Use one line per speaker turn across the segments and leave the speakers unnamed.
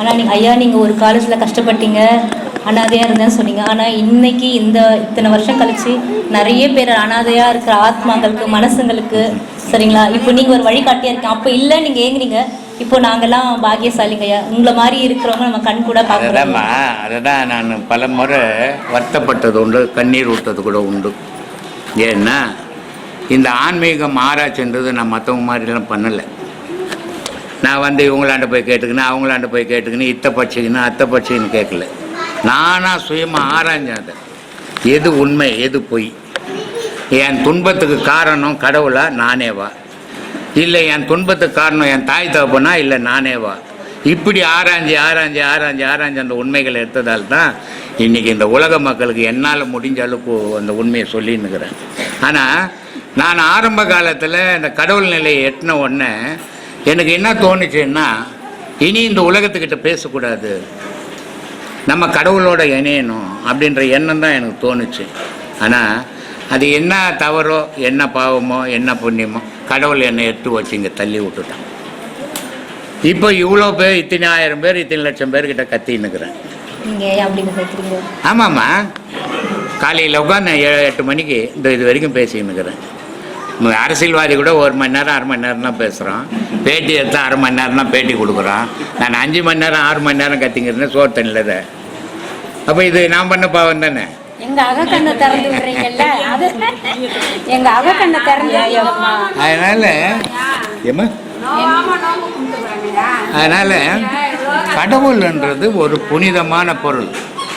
ஆனால் நீங்கள் ஐயா நீங்கள் ஒரு காலேஜில் கஷ்டப்பட்டீங்க. அனாதையாக இருந்தேன்னு சொன்னீங்க. ஆனால் இன்னைக்கு இந்த இத்தனை வருஷம் கழிச்சு நிறைய பேர் அனாதையாக இருக்கிற ஆத்மாக்களுக்கு மனசுங்களுக்கு சரிங்களா? இப்போ நீங்கள் ஒரு வழிகாட்டியாக இருக்கீங்க. அப்போ இல்லை நீங்கள் ஏங்குறீங்க. இப்போ நாங்கெல்லாம் பாகியசாலிங்க ஐயா உங்களை மாதிரி இருக்கிறவங்க நம்ம கண் கூட பார்க்குறோம்.
அதுதான் நான் பல முறை வருத்தப்பட்டது உண்டு கண்ணீர் விட்டது கூட உண்டு. ஏன்னா இந்த ஆன்மீகம் ஆராய்ச்சின்றது நான் மற்றவங்க மாதிரிலாம் பண்ணலை. நான் வந்து இவங்களாண்ட போய் கேட்டுக்கினேன் அவங்களாண்ட போய் கேட்டுக்கினேன் இத்தை பட்சிக்கின்னு அத்தை பட்சிக்கின்னு கேட்கல. நானாக சுயமாக ஆராய்ஞ்சேன் அதை. எது உண்மை எது பொய்? என் துன்பத்துக்கு காரணம் கடவுளா? நானேவா இல்லை என் துன்பத்துக்கு காரணம் என் தாய் தகப்பனா? இல்லை நானேவா இப்படி ஆராய்ஞ்சி ஆராய்ஞ்சி ஆராய்ஞ்சி ஆராய்ஞ்சு அந்த உண்மைகளை எடுத்ததால் தான் இன்றைக்கி இந்த உலக மக்களுக்கு என்னால் முடிஞ்ச அளவுக்கு அந்த உண்மையை சொல்லின்னுக்கிறேன். ஆனால் நான் ஆரம்ப காலத்தில் இந்த கடவுள் நிலையை எட்டின உடனே எனக்கு என்ன தோணுச்சுன்னா இனி இந்த உலகத்துக்கிட்ட பேசக்கூடாது. நம்ம கடவுளோட இணையணும் அப்படின்ற எண்ணம் தான் எனக்கு தோணுச்சு. ஆனால் அது என்ன தவறோ என்ன பாவமோ என்ன புண்ணியமோ கடவுள் என்னை எட்டு வச்சு இங்கே தள்ளி விட்டுட்டான். இப்போ இவ்வளோ பேர் இத்தனை ஆயிரம் பேர் இத்தனை லட்சம் பேர்கிட்ட கத்தின்னுக்கிறேன். ஆமாம்மா. காலையில் உட்காந்து ஏழு எட்டு மணிக்கு இந்த இது வரைக்கும் பேசின்னுக்கிறேன். அரசியல்வாதி கூட ஒரு மணி நேரம் அரை மணி நேரம் தான் பேசுகிறோம் பேட்டி எடுத்தா அரை மணி நேரம் தான் பேட்டி கொடுக்குறோம் நான் அஞ்சு மணி நேரம் ஆறு மணி நேரம் கத்திங்கிறேன் சோறு தண்ணியில் தான் அப்போ இது நான் பண்ண பாவம் தானே?
எங்க அகக்கண்ணை திறந்து விடுறீங்கல்ல? அது எங்க அகக்கண்ணை திறந்து விடுங்கம்மா.
அதனால் அதனால் கடவுள்ன்றது ஒரு புனிதமான பொருள்.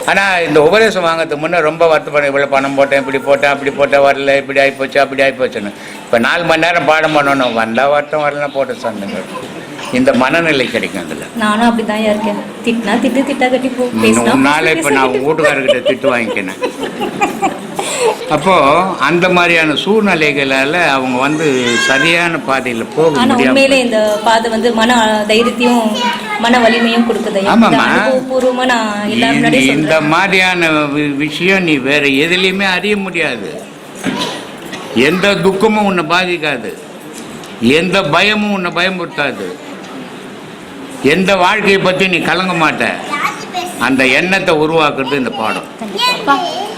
ஆனால் இந்த உபதேசம் வாங்கிறதுக்கு முன்னே ரொம்ப வருத்தப்பட இவ்வளோ பணம் போட்டேன் இப்படி போட்டேன் அப்படி போட்டேன் வரல இப்படி ஆகிப்போச்சு அப்படி ஆகிப்போச்சுன்னு இப்போ நாலு மணி நேரம் பாடம் பண்ணணும் வந்தால் வரட்டும் வரலாம் போட்டு சொன்னீங்க இந்த மனநிலை கிடைக்கும் அதில்.
நானும் அப்படி தான் இருக்கேன். திட்டினா திட்டு திட்டா கட்டி போ
உன்னால இப்போ நான் வீட்டுக்காரர்கிட்ட திட்டு வாங்கிக்கினேன். அப்போ அந்த மாதிரியான சூழ்நிலைகளால அவங்க வந்து சரியான பாதையில் போக
ஆனா
முடியாம
உண்மையிலே இந்த பாதை வந்து மன தைரியத்தையும் மன வலிமையும் கொடுக்குது.
ஆமாம்மா.
அனுபவபூர்வமா நான் எல்லாரும்
இந்த- மாதிரியான விஷயம் நீ வேற எதுலையுமே அறிய முடியாது. எந்த துக்கமும் உன்னை பாதிக்காது. எந்த பயமும் உன்னை பயமுறுத்தாது. எந்த வாழ்க்கையை பத்தி நீ கலங்க மாட்ட. அந்த எண்ணத்தை உருவாக்குறது இந்த பாடம்.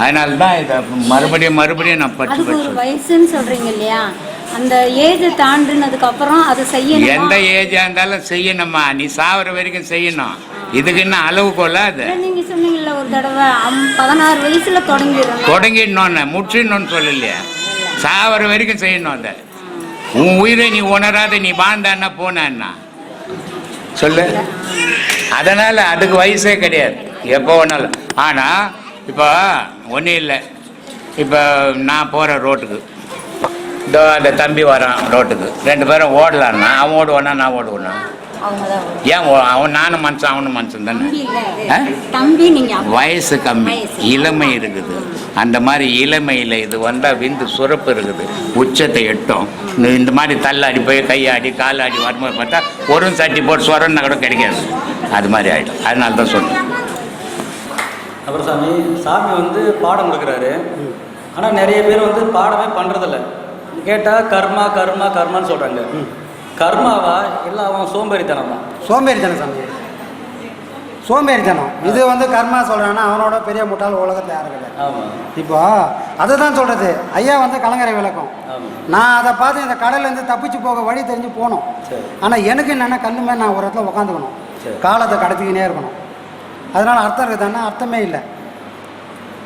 அதனால தான் இதை மறுபடியும் மறுபடியும் நான் படிச்சு
வயசுன்னு சொல்றீங்க இல்லையா? அந்த ஏஜ் தாண்டினதுக்கு அப்புறம் அதை செய்யணும்?
எந்த ஏஜா இருந்தாலும் செய்யணுமா? நீ சாவர வரைக்கும் செய்யணும். இதுக்கு என்ன அளவுகோலா அது?
நீங்க சொன்னீங்கல்ல ஒரு தடவை பதினாறு வயசுல தொடங்கிடணும்.
தொடங்கிடணும்னு முற்றிடணும்னு சொல்லலையே. சாவர வரைக்கும் செய்யணும் அதை. உன் உயிரை நீ உணராத நீ வாழ்ந்தான்னா போனான்னா. சொல்லு. அதனால் அதுக்கு வயசே கிடையாது. எப்போ வேணாலும். ஆனால் இப்போ ஒன்றும் இல்லை. இப்போ நான் போகிற ரோட்டுக்கு. இதோ அந்த தம்பி வரான் ரோட்டுக்கு. ரெண்டு பேரும் ஓடலான்னா அவன் ஓடுவானா நான் ஓடுவேனா? ஏன் அவன் நானும் மனுஷன் அவனும் மனுஷன் தானே?
தம்பி.
வயசு கம்மி. இளமை இருக்குது. அந்த மாதிரி இளமையில் இது வந்தால் விந்து சுரப்பு இருக்குது. உச்சத்தை எட்டும். இந்த- இந்த மாதிரி தள்ளாடி போய் கையாடி காலாடி வரும்போது பார்த்தா ஒரு சட்டி போட்டு சொரன்னா கூட கிடைக்காது. அது மாதிரி ஆகிடும் அதனால தான் சொல்றேன்
அப்புறம் சாமி சாமி வந்து பாடம் கொடுக்குறாரு. ஆனால் நிறைய பேர் வந்து பாடமே பண்ணுறதில்ல கேட்டால் கர்மா கர்மா கர்மான்னு சொல்கிறாங்க கர்மாவா? இல்லை அவன் சோம்பேறித்தனமா?
சோம்பேறித்தனம் சாமி. சோம்பேறித்தனம். இது வந்து கர்மா சொல்கிறான்னா அவனோட பெரிய முட்டாள் உலகத்தில் யாரும் கிடையாது. இப்போ அதை தான் சொல்கிறது ஐயா வந்து கலங்கரை விளக்கம். நான் அதை பார்த்து இந்த கடல்லேருந்து தப்பிச்சு போக வழி தெரிஞ்சு போனோம்.
சரி.
ஆனால் எனக்கு என்னென்ன மேலே நான் ஒரு இடத்துல உட்காந்துக்கணும். காலத்தை கடத்திக்கினே இருக்கணும். அதனால் அர்த்தம் இருக்குதானே அர்த்தமே இல்லை.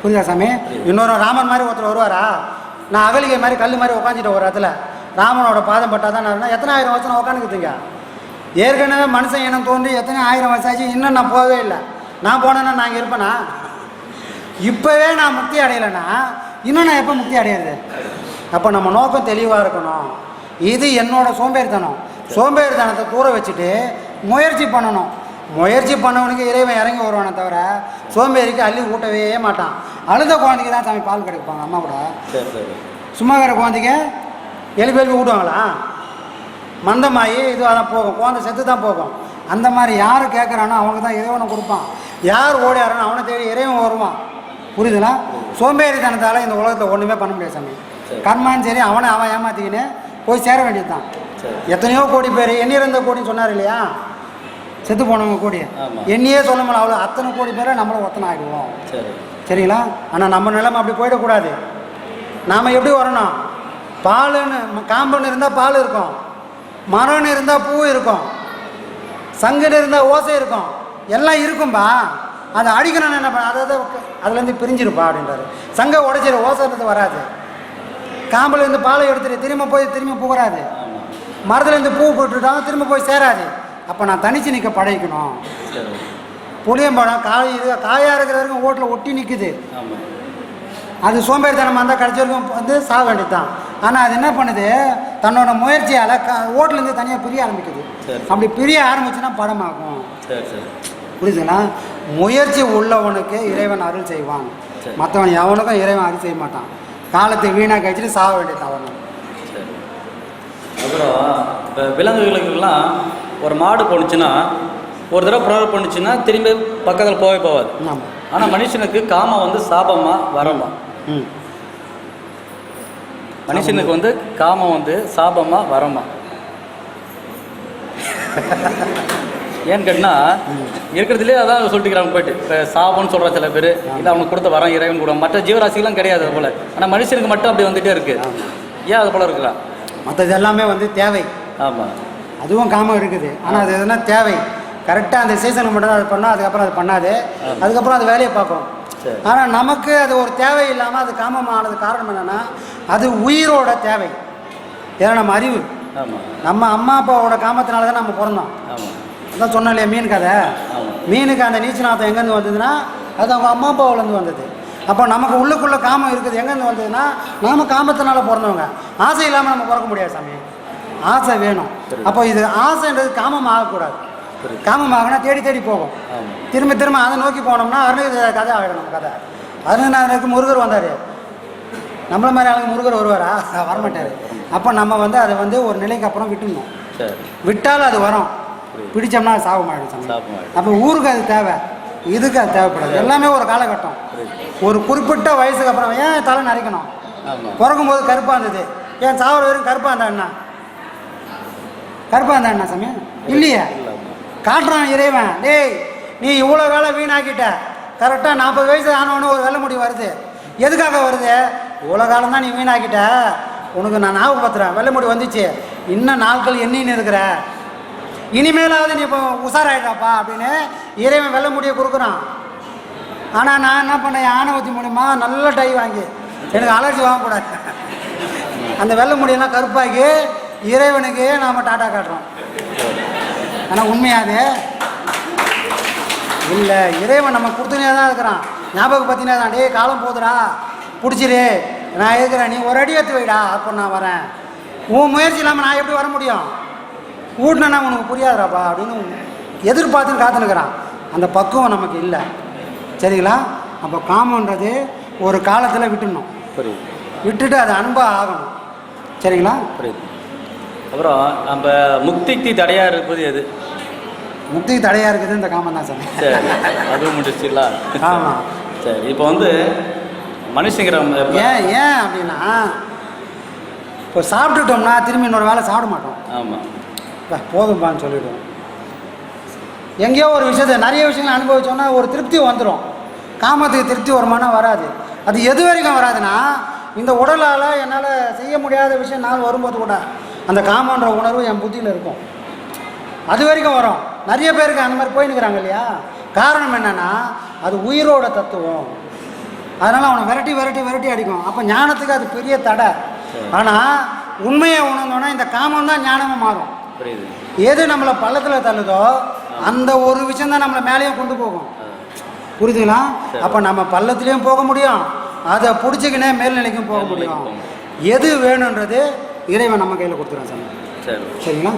புரியுதா சாமி? இன்னொரு ராமன் மாதிரி ஒருத்தர் வருவாரா? நான் அகலிகை மாதிரி கல் மாதிரி உட்காந்துட்டேன் ஒரு இடத்துல. ராமனோட பாதம் பட்டா தான் நான் எத்தனை ஆயிரம் வருஷம் நான் உட்காந்துக்குதுங்க ஏற்கனவே மனுஷன் இனம் தோன்றி எத்தனை ஆயிரம் வருஷம் ஆச்சு இன்னும் நான் போகவே இல்லை. நான் போனேன்னா நான் இருப்பேனா? இப்போவே நான் முக்தி அடையலைன்னா இன்னும் நான் எப்போ முக்தி அடையிறது? அப்போ நம்ம நோக்கம் தெளிவாக இருக்கணும். இது என்னோட சோம்பேறித்தனம். சோம்பேறித்தனத்தை தூர வச்சுட்டு முயற்சி பண்ணணும். முயற்சி பண்ணவனுக்கு இறைவன் இறங்கி வருவானே தவிர சோம்பேறிக்கு அள்ளி ஊட்டவே மாட்டான். அழுத குழந்தைக்கு தான் சாமி பால் கிடைப்பாங்க அம்மா கூட. சும்மா இருக்கிற குழந்தைக்கு எழுப்பி எழுப்பி ஊட்டுவாங்களா? மந்தமாயி இது அதான் போகும் குழந்தை செத்து தான் போகும். அந்த மாதிரி யார் கேட்குறானோ அவனுக்கு தான் இறைவனை கொடுப்பான். யார் ஓடியாரனோ அவனை தேடி இறைவன் வருவான். புரியுதுங்களா சோம்பேறித்தனத்தால் இந்த உலகத்தில் ஒன்றுமே பண்ண முடியாது சாமி. கர்மான்னு சரி அவனை அவன் ஏமாத்திக்கின்னு போய் சேர வேண்டியது தான் எத்தனையோ கோடி பேர் எண்ணிறந்த கோடின்னு சொன்னார் இல்லையா? செத்து போனவங்க கோடி. எண்ணியே சொல்ல முடியல அவ்வளோ அத்தனை கோடி பேரை நம்மளும் ஒத்தனை ஆகிடுவோம்
சரி.
சரிங்களா? ஆனால் நம்ம நிலைமை அப்படி போயிடக்கூடாது. நாம் எப்படி வரணும்? பாலுன்னு காம்புன்னு இருந்தால் பால் இருக்கும். மரம்னு இருந்தால் பூ இருக்கும். சங்குன்னு இருந்தால் ஓசை இருக்கும். எல்லாம் இருக்கும்பா. அதை அடிக்கணும்னு என்ன பண்ண அதாவது அதுலேருந்து பிரிஞ்சிருப்பா அப்படின்றாரு. சங்கை உடைச்சிரு ஓசைன்றது வராது. காம்புலேருந்து பாலை எடுத்துட்டு திரும்ப போய் திரும்ப புகராது மரத்துலேருந்து பூ போட்டுட்டாங்க திரும்ப போய் சேராது. அப்போ நான் தனிச்சு நிற்க படைக்கணும். புளியம்பழம் காய் இது காயாக இருக்கிற வரைக்கும் ஓட்டில் ஒட்டி நிற்குது அது சோம்பேறித்தனமாக இருந்தால் கடைசி வரைக்கும் வந்து சாக வேண்டியது தான் ஆனால் அது என்ன பண்ணுது? தன்னோட முயற்சியால் க ஓட்டிலேருந்து தனியாக பிரிய ஆரம்பிக்குது. அப்படி பிரிய ஆரம்பிச்சுன்னா படமாகும். புரியுதுங்களா? முயற்சி உள்ளவனுக்கு இறைவன் அருள் செய்வான். மற்றவன் எவனுக்கும் இறைவன் அருள் செய்ய மாட்டான். காலத்தை வீணாக கழிச்சிட்டு சாக வேண்டியது அவனும்.
அப்புறம் இப்போ விலங்குகளுக்கெல்லாம் ஒரு மாடு போணுச்சுன்னா ஒரு தடவை ப்ரொவைட் பண்ணுச்சுன்னா திரும்பி பக்கத்தில் போகவே போகாது.
ஆமாம்
ஆனால் மனுஷனுக்கு காமம் வந்து சாபமா வரமா மனுஷனுக்கு வந்து காமம் வந்து சாபமா வரமா? ஏன்னு கேட்டினா இருக்கிறதுலே அதான் சொல்லிட்டுக்கிறாங்க போயிட்டு. இப்போ சாபம்னு சொல்கிற சில பேர் இல்லை அவனுக்கு கொடுத்த வரம் இறைவன் கூட. மற்ற ஜீவராசிகள்லாம் கிடையாது அது போல். ஆனால் மனுஷனுக்கு மட்டும் அப்படி வந்துட்டே இருக்கு. ஏன் அது போல் இருக்கிறான்
மற்றது எல்லாமே வந்து தேவை.
ஆமாம்
அதுவும் காமம் இருக்குது. ஆனால் அது எதுனா தேவை. கரெக்டாக அந்த சீசனுக்கு மட்டும் அது பண்ணால் அதுக்கப்புறம் அது பண்ணாது. அதுக்கப்புறம் அது வேலையை பார்க்கும். ஆனால் நமக்கு அது ஒரு தேவை இல்லாமல் அது காமமானது காரணம் என்னென்னா அது உயிரோட தேவை. ஏன்னா நம்ம அறிவு. நம்ம அம்மா அப்பாவோட காமத்தினால தான் நம்ம பிறந்தோம். அதான் சொன்னோம் இல்லையா மீன் கதை. மீனுக்கு அந்த நீச்சநாத்தம் எங்கேருந்து வந்ததுன்னா அது அவங்க அம்மா அப்பாவிலேருந்து வந்தது. அப்போ நமக்கு உள்ளுக்குள்ளே காமம் இருக்குது. எங்கேருந்து வந்ததுன்னா நாம காமத்தினால பிறந்தவங்க. ஆசை இல்லாமல் நம்ம பிறக்க முடியாது சாமி. ஆசை வேணும். அப்போ இது ஆசைன்றது காமம் ஆகக்கூடாது. காமம் ஆகினா தேடி தேடி போகும். திரும்ப திரும்ப அதை நோக்கி போனோம்னா அருணகிரி கதை ஆகிடும் கதை. அருணகிரிநாதனுக்கு முருகர் வந்தார். நம்மள மாதிரி ஆளுங்க முருகர் வருவாரா? வரமாட்டார். அப்போ நம்ம வந்து அதை வந்து ஒரு நிலைக்கு அப்புறம் விட்டுடணும்.
சரி.
விட்டாலும் அது வரும். பிடிச்சோம்னா சாமி.
சாபமாயிடும்.
அப்போ ஊருக்கு அது தேவை. இதுக்கு அது தேவைப்படாது. எல்லாமே ஒரு காலகட்டம். ஒரு குறிப்பிட்ட வயசுக்கு அப்புறம் ஏன் தலை நரைக்கணும்? பிறக்கும் போது கருப்பாக இருந்தது. ஏன் சாவர வரைக்கும் கருப்பாக இருந்தா கருப்பாக இருந்தா என்ன சாமி? இல்லையே. காட்டுறான் இறைவன். டேய் நீ இவ்வளோ வேலை வீணாக்கிட்ட. கரெக்டாக நாற்பது வயசு ஆனவனு ஒரு வெள்ளை முடி வருது. எதுக்காக வருது? இவ்வளோ காலம் தான் நீ வீணாக்கிட்ட. உனக்கு நான் ஞாபகப்படுத்துகிறேன் வெள்ளை முடி வந்துச்சு. இன்னும் நாட்கள் எண்ணின்னு இருக்கிற. இனிமேலாவது நீ இப்போ உஷாராயிட்டாப்பா அப்படின்னு இறைவன் வெள்ளை முடியை கொடுக்குறான். ஆனால் நான் என்ன பண்ணேன்? ஆணவத்தி மூலியமா நல்ல டை வாங்கி. எனக்கு அலர்ஜி வாங்கக்கூடாது. அந்த வெள்ளை முடியெல்லாம் கருப்பாக்கி இறைவனுக்கு நாம் டாட்டா காட்டுறோம். ஆனால் உண்மையாது? இல்லை இறைவன் நம்ம கொடுத்துனே தான் இருக்கிறான். ஞாபகம் பற்றினே தான் டேய் காலம் போகுதுடா பிடிச்சிரு. நான் இருக்கிறேன் நீ ஒரு அடி எடுத்து வைடா அப்போ நான் வரேன். உன் முயற்சி இல்லாமல் நான் எப்படி வர முடியும்? ஊட்டினா உனக்கு புரியாதுடாப்பா அப்படின்னு எதிர்பார்த்துன்னு காத்துனுக்குறான் அந்த பக்குவம் நமக்கு இல்லை. சரிங்களா? அப்போ காமன்றது ஒரு காலத்தில் விட்டுடணும்.
புரியுது.
விட்டுட்டு அது அன்பாக ஆகணும். சரிங்களா?
புரியுது. அப்புறம் நம்ம முக்திக்கு தடையாக இருப்பது எது?
முக்திக்கு தடையாக இருக்குது இந்த காமம் தான் சார்.
சரி அதுவும் முடிச்சுங்களா
ஆமாம்
சரி இப்போ வந்து மனுஷங்கிற
ஏன் ஏன் அப்படின்னா இப்போ சாப்பிட்டுட்டோம்னா திரும்பி இன்னொரு வேலை சாப்பிட மாட்டோம்.
ஆமாம்
போதும்பான்னு சொல்லிடுவோம். எங்கேயோ ஒரு விஷயத்தை நிறைய விஷயங்கள் அனுபவிச்சோன்னா ஒரு திருப்தி வந்துடும் காமத்துக்கு திருப்தி வருமானா வராது. அது எது வரைக்கும் வராதுன்னா இந்த உடலால் என்னால் செய்ய முடியாத விஷயம் நான் வரும்போது கூட. அந்த காமன்ற உணர்வு என் புத்தியில் இருக்கும். அது வரைக்கும் வரும். நிறைய பேருக்கு அந்த மாதிரி போயின்னுக்குறாங்க இல்லையா? காரணம் என்னன்னா அது உயிரோட தத்துவம். அதனால் அவனை விரட்டி விரட்டி விரட்டி அடிக்கும். அப்போ ஞானத்துக்கு அது பெரிய தடை. ஆனால் உண்மையை உணர்ந்தோன்னா இந்த காமம் தான் ஞானமாக மாறும். எது நம்மளை பள்ளத்தில் தள்ளுதோ அந்த ஒரு விஷயம் தான் நம்மளை மேலேயும் கொண்டு போகும். புரியுதுங்களா அப்போ நம்ம பள்ளத்துலேயும் போக முடியும். அதை பிடிச்சிக்கினே மேல்நிலைக்கும் போக முடியும். எது வேணுன்றது இறைவன் நம்ம கையில் கொடுத்துருவேன் சாமி.
சரி.
சரிங்களா?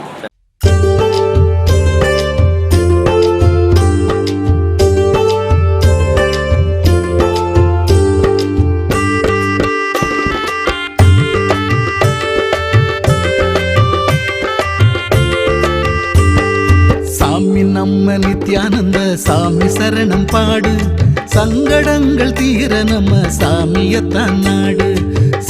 நம்ம நித்யானந்த சாமி சரணம் பாடு. சங்கடங்கள் தீர நம்ம சாமியத்தான் நாடு.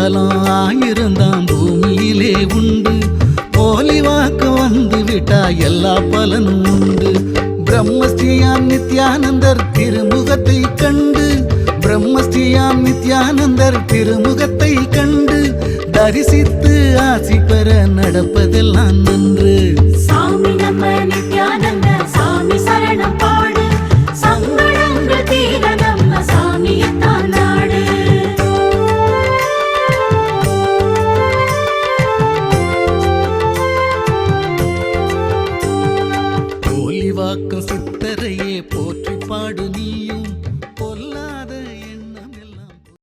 தலம் ஸ்தலம் பூமியிலே உண்டு. போலி வாக்க வந்து விட்டா எல்லா பலனும் உண்டு. பிரம்மஸ்ரீயாம் நித்யானந்தர் திருமுகத்தை கண்டு. பிரம்மஸ்ரீயாம் நித்யானந்தர் திருமுகத்தை கண்டு. தரிசித்து ஆசி பெற நடப்பதெல்லாம் நன்று.